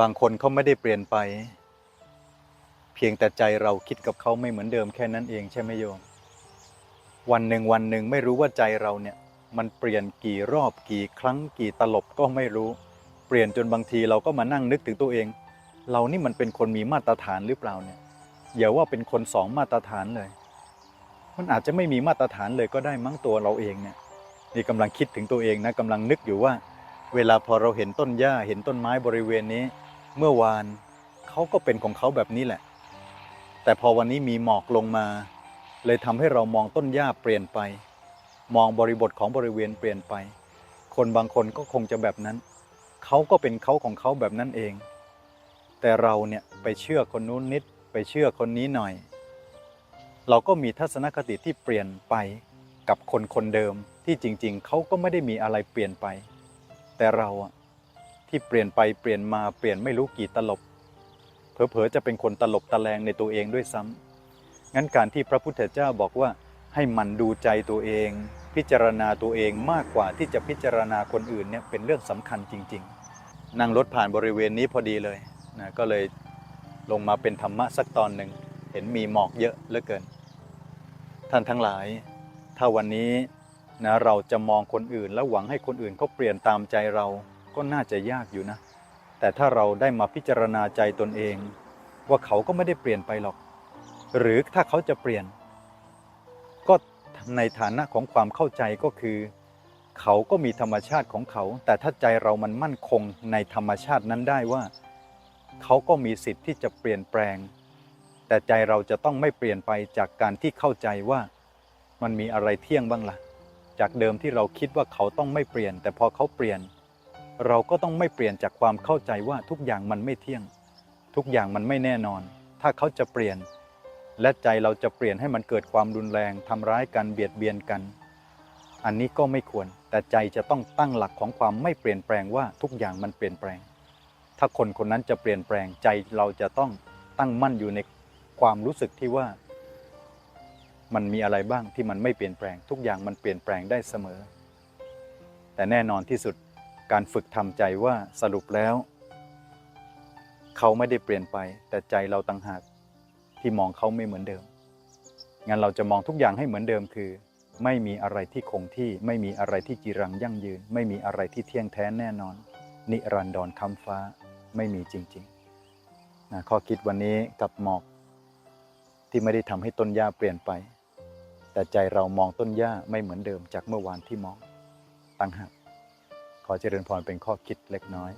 บางคนเขาไม่ได้เปลี่ยนไป เพียงแต่ใจเราคิดกับเขาไม่เหมือนเดิมแค่นั้นเองใช่ไหมโยม วันหนึ่งวันหนึ่งไม่รู้ว่าใจเราเนี่ย มันเปลี่ยนกี่รอบกี่ครั้งกี่ตลบก็ไม่รู้ เปลี่ยนจนบางทีเราก็มานั่งนึกถึงตัวเอง เรานี่มันเป็นคนมีมาตรฐานหรือเปล่าเนี่ยอย่าว่าเป็นคนสองมาตรฐานเลย มันอาจจะไม่มีมาตรฐานเลยก็ได้มั้งตัวเราเองเนี่ยนี่กำลังคิดถึงตัวเองนะกำลังนึกอยู่ว่า เวลาพอเราเห็นต้นหญ้าเห็นต้นไม้บริเวณนี้ เมื่อวานเขาก็เป็นของเขาแบบนี้แหละ แต่พอวันนี้มีหมอกลงมา เลยทำให้เรามองต้นหญ้าเปลี่ยนไป มองบริบทของบริเวณเปลี่ยนไป คนบางคนก็คงจะแบบนั้น เขาก็เป็นเขาของเขาแบบนั้นเอง แต่เราเนี่ยไปเชื่อคนนู้นนิดไปเชื่อคนนี้หน่อย เราก็มีทัศนคติที่เปลี่ยนไปกับคนคนเดิมที่จริงๆ เขาก็ไม่ได้มีอะไรเปลี่ยนไป แต่เราอะที่เปลี่ยนไปเปลี่ยนมาเปลี่ยนไม่รู้กี่ตลบ เผลอๆจะเป็นคนตลบตะแลงในตัวเองด้วยซ้ำงั้นการที่พระพุทธเจ้าบอกว่าให้มันดูใจตัวเอง พิจารณาตัวเองมากกว่าที่จะพิจารณาคนอื่นเนี่ยเป็นเรื่องสำคัญจริง ๆ นั่งรถผ่านบริเวณนี้พอดีเลยนะก็เลยลงมาเป็นธรรมะสักตอนหนึ่งเห็นมีหมอกเยอะเหลือเกิน ท่านทั้งหลาย ถ้าวันนี้ นะเราจะมองคนอื่น แล้วหวังให้คนอื่นเขาเปลี่ยนตามใจเราก็น่าจะยากอยู่นะ แต่ถ้าเราได้มาพิจารณาใจตนเอง ว่าเขาก็ไม่ได้เปลี่ยนไปหรอก หรือถ้าเขาจะเปลี่ยน ก็ในฐานะของความเข้าใจก็คือ เขาก็มีธรรมชาติของเขา แต่ถ้าใจเรามันมั่นคงในธรรมชาตินั้นได้ว่า เขาก็มีสิทธิ์ที่จะเปลี่ยนแปลง แต่ใจเราจะต้องไม่เปลี่ยนไปจากการที่เข้าใจว่า มันมีอะไรเที่ยงบ้างล่ะ จากเดิมที่เราคิดว่าเขาต้องไม่เปลี่ยน แต่พอเขาเปลี่ยน เราก็ต้องไม่เปลี่ยนจากความเข้าใจว่าทุกอย่างมันไม่เที่ยง ทุกอย่างมันไม่แน่นอน ถ้าเขาจะเปลี่ยน และใจเราจะเปลี่ยนให้มันเกิดความรุนแรงทำร้ายกันเบียดเบียนกัน อันนี้ก็ไม่ควร แต่ใจจะต้องตั้งหลักของความไม่เปลี่ยนแปลงว่าทุกอย่างมันเปลี่ยนแปลง ถ้าคนคนนั้นจะเปลี่ยนแปลงใจเราจะต้องตั้งมั่นอยู่ในความรู้สึกที่ว่า มันมีอะไรบ้างที่มันไม่เปลี่ยนแปลง ทุกอย่างมันเปลี่ยนแปลงได้เสมอ แต่แน่นอนที่สุดการฝึกทำใจว่าสรุปแล้ว เขาไม่ได้เปลี่ยนไป แต่ใจเราต่างหากที่มองเขาไม่เหมือนเดิม งั้นเราจะมองทุกอย่างให้เหมือนเดิมคือ ไม่มีอะไรที่คงที่ ไม่มีอะไรที่จีรังยั่งยืน ไม่มีอะไรที่เที่ยงแท้แน่นอน นิรันดรคำฟ้าไม่มีจริงๆนะข้อคิดวันนี้กับหมอกที่ไม่ได้ทำให้ต้นหญ้าเปลี่ยนไป แต่ใจเรามองต้นหญ้าไม่เหมือนเดิมจากเมื่อวานที่มองตั้งหากขอเจริญพรเป็นข้อคิดเล็กน้อย